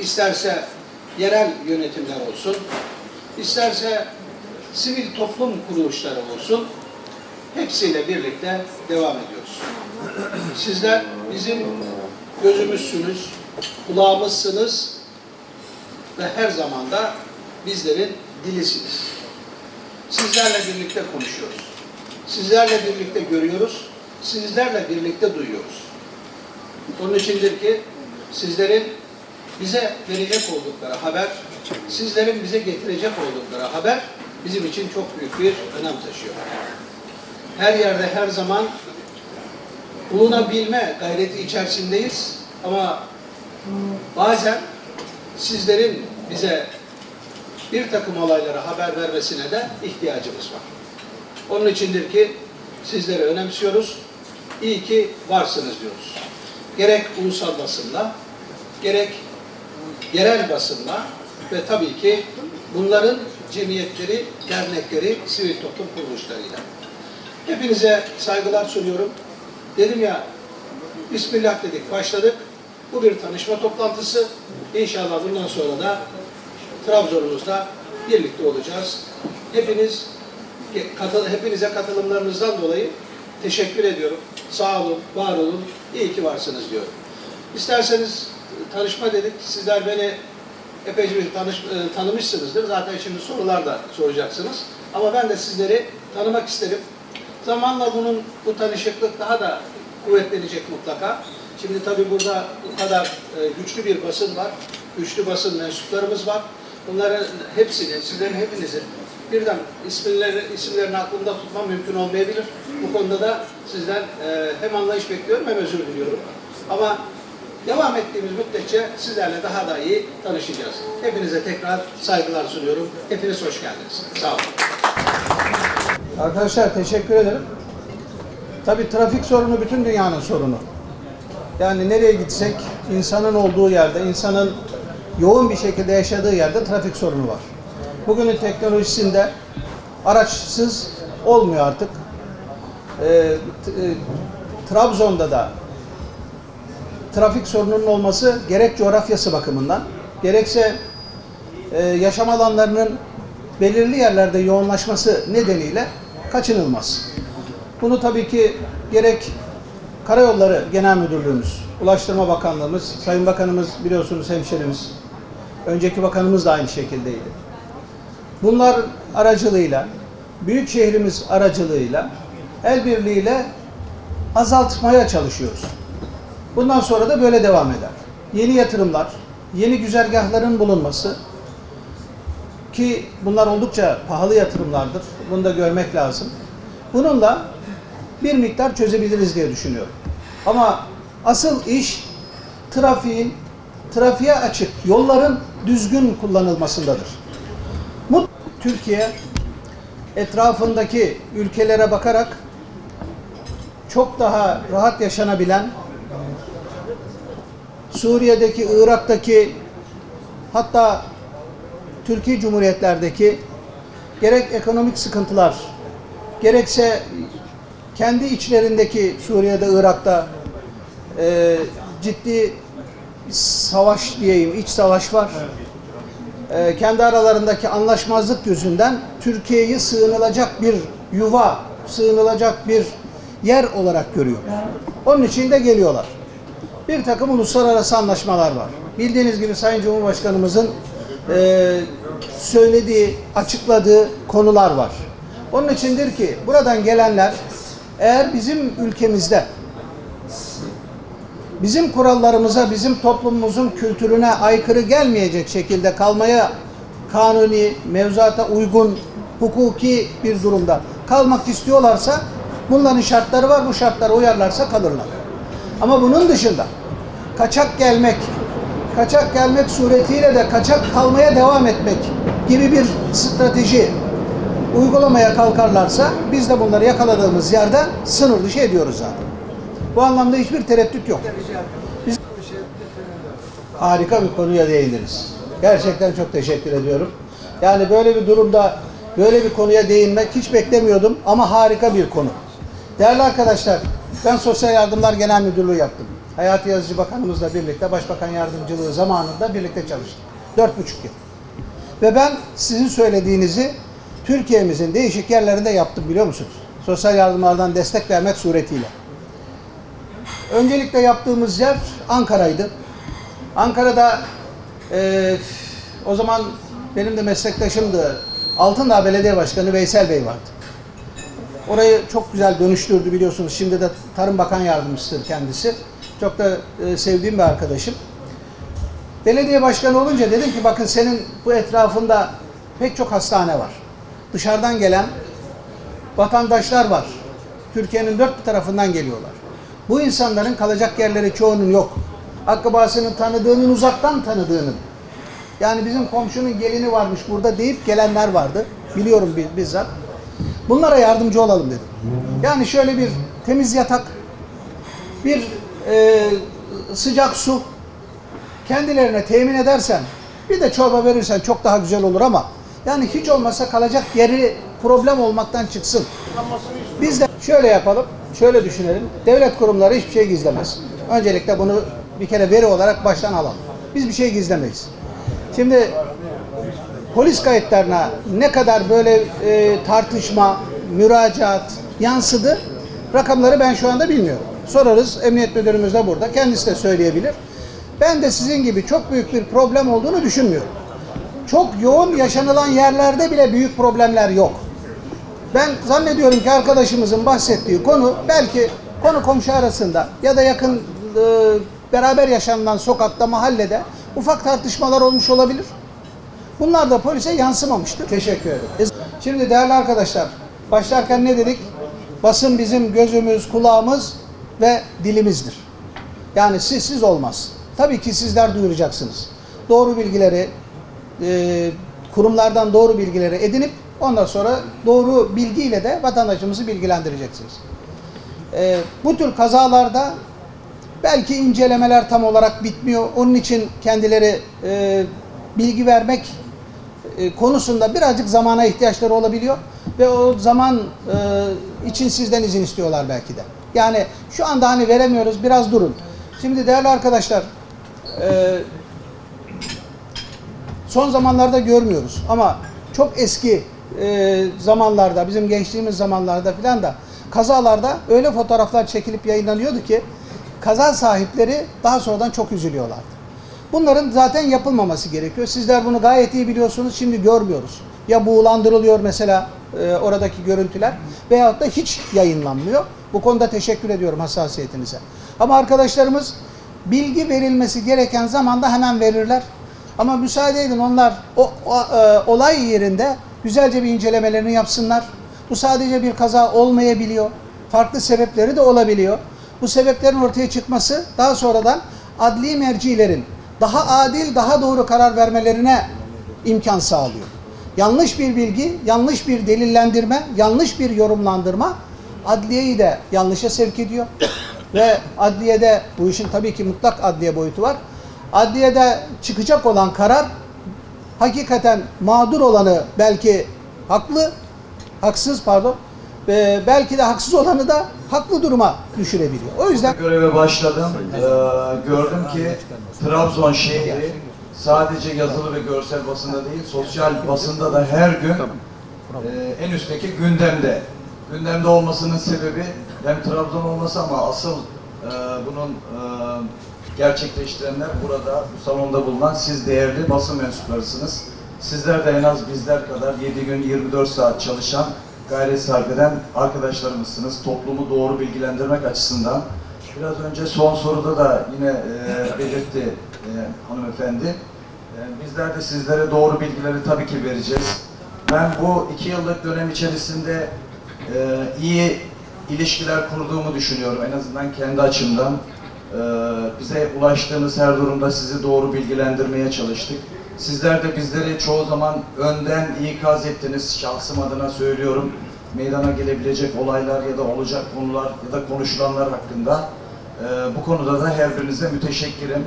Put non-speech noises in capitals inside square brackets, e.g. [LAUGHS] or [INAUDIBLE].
isterse yerel yönetimler olsun, isterse sivil toplum kuruluşları olsun, hepsiyle birlikte devam ediyoruz. Sizler bizim gözümüzsünüz, kulağımızsınız ve her zaman da bizlerin dilisiniz. Sizlerle birlikte konuşuyoruz. Sizlerle birlikte görüyoruz. Sizlerle birlikte duyuyoruz. Onun içindir ki sizlerin bize verecek oldukları haber, sizlerin bize getirecek oldukları haber bizim için çok büyük bir önem taşıyor. Her yerde her zaman bulunabilme gayreti içerisindeyiz ama bazen sizlerin bize bir takım olaylara haber vermesine de ihtiyacımız var. Onun içindir ki sizleri önemsiyoruz. İyi ki varsınız diyoruz. Gerek ulusal basında, gerek yerel basında ve tabii ki bunların cemiyetleri, dernekleri, sivil toplum kuruluşlarıyla. Hepinize saygılar sunuyorum. Dedim ya, Bismillah dedik, başladık. Bu bir tanışma toplantısı. İnşallah bundan sonra da Trabzon'umuzda birlikte olacağız. Hepiniz katıl, hepinize katılımlarınızdan dolayı teşekkür ediyorum. Sağ olun, var olun, iyi ki varsınız diyorum. İsterseniz tanışma dedik. Sizler beni epeyce bir tanış, e, tanımışsınızdır. Zaten şimdi sorular da soracaksınız. Ama ben de sizleri tanımak isterim. Zamanla bunun bu tanışıklık daha da kuvvetlenecek mutlaka. Şimdi tabii burada bu kadar e, güçlü bir basın var. Güçlü basın mensuplarımız var. Bunların hepsini, sizlerin hepinizi birden isimleri, isimlerini aklımda tutmam mümkün olmayabilir. Bu konuda da sizden e, hem anlayış bekliyorum hem özür diliyorum. Ama devam ettiğimiz müddetçe sizlerle daha da iyi tanışacağız. Hepinize tekrar saygılar sunuyorum. Hepiniz hoş geldiniz. Sağ olun. Arkadaşlar teşekkür ederim. Tabii trafik sorunu bütün dünyanın sorunu. Yani nereye gitsek insanın olduğu yerde, insanın yoğun bir şekilde yaşadığı yerde trafik sorunu var. Bugünün teknolojisinde araçsız olmuyor artık. T- e, Trabzon'da da trafik sorununun olması gerek coğrafyası bakımından gerekse e, yaşam alanlarının belirli yerlerde yoğunlaşması nedeniyle kaçınılmaz. Bunu tabii ki gerek Karayolları Genel Müdürlüğümüz, Ulaştırma Bakanlığımız, Sayın Bakanımız biliyorsunuz hemşerimiz, önceki bakanımız da aynı şekildeydi. Bunlar aracılığıyla, büyük şehrimiz aracılığıyla, el birliğiyle azaltmaya çalışıyoruz. Bundan sonra da böyle devam eder. Yeni yatırımlar, yeni güzergahların bulunması ki bunlar oldukça pahalı yatırımlardır. Bunu da görmek lazım. Bununla bir miktar çözebiliriz diye düşünüyorum. Ama asıl iş trafiğin, trafiğe açık yolların düzgün kullanılmasındadır. Mut Türkiye etrafındaki ülkelere bakarak çok daha rahat yaşanabilen Suriye'deki, Irak'taki hatta Türkiye Cumhuriyetlerdeki gerek ekonomik sıkıntılar, gerekse kendi içlerindeki Suriye'de, Irak'ta e, ciddi savaş diyeyim, iç savaş var. E, kendi aralarındaki anlaşmazlık yüzünden Türkiye'yi sığınılacak bir yuva, sığınılacak bir yer olarak görüyor. Onun için de geliyorlar. Bir takım uluslararası anlaşmalar var. Bildiğiniz gibi Sayın Cumhurbaşkanımızın e, söylediği, açıkladığı konular var. Onun içindir ki buradan gelenler eğer bizim ülkemizde bizim kurallarımıza, bizim toplumumuzun kültürüne aykırı gelmeyecek şekilde kalmaya kanuni, mevzuata uygun, hukuki bir durumda kalmak istiyorlarsa bunların şartları var. Bu şartlara uyarlarsa kalırlar. Ama bunun dışında kaçak gelmek, kaçak gelmek suretiyle de kaçak kalmaya devam etmek gibi bir strateji uygulamaya kalkarlarsa biz de bunları yakaladığımız yerde sınır dışı ediyoruz zaten. Bu anlamda hiçbir tereddüt yok. Biz harika bir konuya değindiniz. Gerçekten çok teşekkür ediyorum. Yani böyle bir durumda böyle bir konuya değinmek hiç beklemiyordum ama harika bir konu. Değerli arkadaşlar, ben Sosyal Yardımlar Genel Müdürlüğü yaptım. Hayati Yazıcı Bakanımızla birlikte Başbakan Yardımcılığı zamanında birlikte çalıştık. Dört buçuk yıl. Ve ben sizin söylediğinizi Türkiye'mizin değişik yerlerinde yaptım biliyor musunuz? Sosyal yardımlardan destek vermek suretiyle. Öncelikle yaptığımız yer Ankara'ydı. Ankara'da eee, o zaman benim de meslektaşımdı. Altındağ Belediye Başkanı Veysel Bey vardı. Orayı çok güzel dönüştürdü biliyorsunuz. Şimdi de Tarım Bakan Yardımcısıdır kendisi. Çok da e, sevdiğim bir arkadaşım. Belediye başkanı olunca dedim ki bakın senin bu etrafında pek çok hastane var. Dışarıdan gelen vatandaşlar var. Türkiye'nin dört bir tarafından geliyorlar. Bu insanların kalacak yerleri çoğunun yok. Akrabasının tanıdığının uzaktan tanıdığının. Yani bizim komşunun gelini varmış burada deyip gelenler vardı. Biliyorum bi- bizzat. Bunlara yardımcı olalım dedim. Yani şöyle bir temiz yatak, bir e, sıcak su kendilerine temin edersen, bir de çorba verirsen çok daha güzel olur ama yani hiç olmasa kalacak yeri problem olmaktan çıksın. Biz de şöyle yapalım, şöyle düşünelim. Devlet kurumları hiçbir şey gizlemez. Öncelikle bunu bir kere veri olarak baştan alalım. Biz bir şey gizlemeyiz. Şimdi polis kayıtlarına ne kadar böyle e, tartışma, müracaat yansıdı rakamları ben şu anda bilmiyorum. Sorarız, emniyet müdürümüz de burada. Kendisi de söyleyebilir. Ben de sizin gibi çok büyük bir problem olduğunu düşünmüyorum. Çok yoğun yaşanılan yerlerde bile büyük problemler yok. Ben zannediyorum ki arkadaşımızın bahsettiği konu belki konu komşu arasında ya da yakın e, beraber yaşanılan sokakta, mahallede ufak tartışmalar olmuş olabilir. Bunlar da polise yansımamıştır. Teşekkür ederim. Şimdi değerli arkadaşlar, başlarken ne dedik? Basın bizim gözümüz, kulağımız ve dilimizdir. Yani sizsiz olmaz. Tabii ki sizler duyuracaksınız. Doğru bilgileri, e, kurumlardan doğru bilgileri edinip ondan sonra doğru bilgiyle de vatandaşımızı bilgilendireceksiniz. E, bu tür kazalarda belki incelemeler tam olarak bitmiyor. Onun için kendileri e, bilgi vermek e, konusunda birazcık zamana ihtiyaçları olabiliyor ve o zaman e, için sizden izin istiyorlar belki de. Yani şu anda hani veremiyoruz biraz durun. Şimdi değerli arkadaşlar e, son zamanlarda görmüyoruz ama çok eski e, zamanlarda bizim gençliğimiz zamanlarda filan da kazalarda öyle fotoğraflar çekilip yayınlanıyordu ki kaza sahipleri daha sonradan çok üzülüyorlardı. Bunların zaten yapılmaması gerekiyor. Sizler bunu gayet iyi biliyorsunuz. Şimdi görmüyoruz. Ya buğulandırılıyor mesela e, oradaki görüntüler veyahut da hiç yayınlanmıyor. Bu konuda teşekkür ediyorum hassasiyetinize. Ama arkadaşlarımız bilgi verilmesi gereken zamanda hemen verirler. Ama müsaade edin onlar o, o, e, olay yerinde güzelce bir incelemelerini yapsınlar. Bu sadece bir kaza olmayabiliyor. Farklı sebepleri de olabiliyor. Bu sebeplerin ortaya çıkması daha sonradan adli mercilerin daha adil, daha doğru karar vermelerine imkan sağlıyor. Yanlış bir bilgi, yanlış bir delillendirme, yanlış bir yorumlandırma adliyeyi de yanlışa sevk ediyor. [COUGHS] Ve adliyede bu işin tabii ki mutlak adliye boyutu var. Adliyede çıkacak olan karar hakikaten mağdur olanı belki haklı, haksız pardon, ve belki de haksız olanı da haklı duruma düşürebiliyor. O yüzden Göreve başladım. Ee, gördüm ki Trabzon şehri sadece yazılı ve görsel basında değil, sosyal basında da her gün e, en üstteki gündemde. Gündemde olmasının sebebi hem Trabzon olması ama asıl e, bunun e, gerçekleştirenler burada bu salonda bulunan siz değerli basın mensuplarısınız. Sizler de en az bizler kadar 7 gün 24 saat çalışan gayret sarf eden arkadaşlarımızsınız. Toplumu doğru bilgilendirmek açısından. Biraz önce son soruda da yine e, [LAUGHS] belirtti e, hanımefendi. E, bizler de sizlere doğru bilgileri tabii ki vereceğiz. Ben bu iki yıllık dönem içerisinde e, iyi ilişkiler kurduğumu düşünüyorum. En azından kendi açımdan. E, bize ulaştığınız her durumda sizi doğru bilgilendirmeye çalıştık. Sizler de bizleri çoğu zaman önden ikaz ettiniz. Şahsım adına söylüyorum. Meydana gelebilecek olaylar ya da olacak konular ya da konuşulanlar hakkında. Ee, bu konuda da her birinize müteşekkirim.